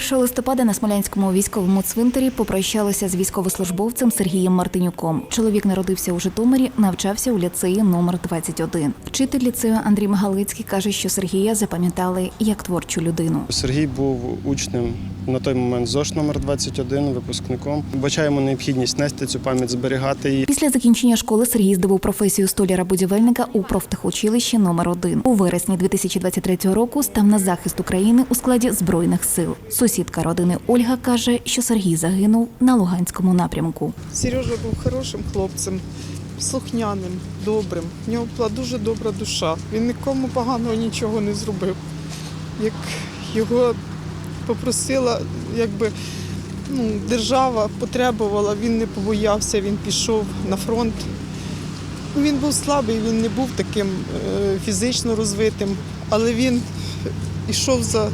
1 листопада на Смолянському військовому цвинтарі попрощалися з військовослужбовцем Сергієм Мартинюком. Чоловік народився у Житомирі, навчався у ліцеї номер 21. Вчитель ліцею Андрій Магалицький каже, що Сергія запам'ятали як творчу людину. Сергій був учнем на той момент ЗОШ номер 21 випускником. Бачаємо необхідність нести цю пам'ять, зберігати її. Після закінчення школи Сергій здобув професію столяра-будівельника у профтехучилищі номер 1 У вересні 2023 року став на захист України у складі збройних сил. Сусідка родини Ольга каже, що Сергій загинув на Луганському напрямку. Сережа був хорошим хлопцем, слухняним, добрим. В нього була дуже добра душа. Він нікому поганого нічого не зробив. Як його попросила, якби ну, держава потребувала, він не побоявся, він пішов на фронт. Він був слабий, він не був таким е, фізично розвитим, але він йшов за,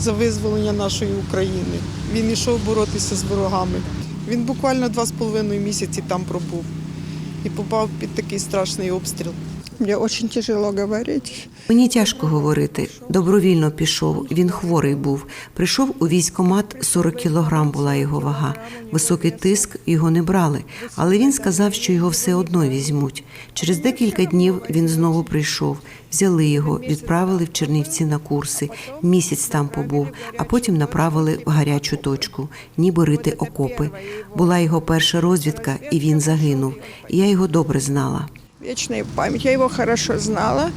за визволення нашої України. Він йшов боротися з ворогами. Він буквально два з половиною місяці там пробув і попав під такий страшний обстріл. Мне очень тяжело говорить. Мені тяжко говорити. Добровільно пішов. Він хворий був. Прийшов у військкомат 40 кілограм була його вага. Високий тиск його не брали, але він сказав, що його все одно візьмуть. Через декілька днів він знову прийшов. Взяли його, відправили в Чернівці на курси. Місяць там побув, а потім направили в гарячу точку, ніби рити окопи. Була його перша розвідка, і він загинув. Я його добре знала. Вечная память. Я его хорошо знала.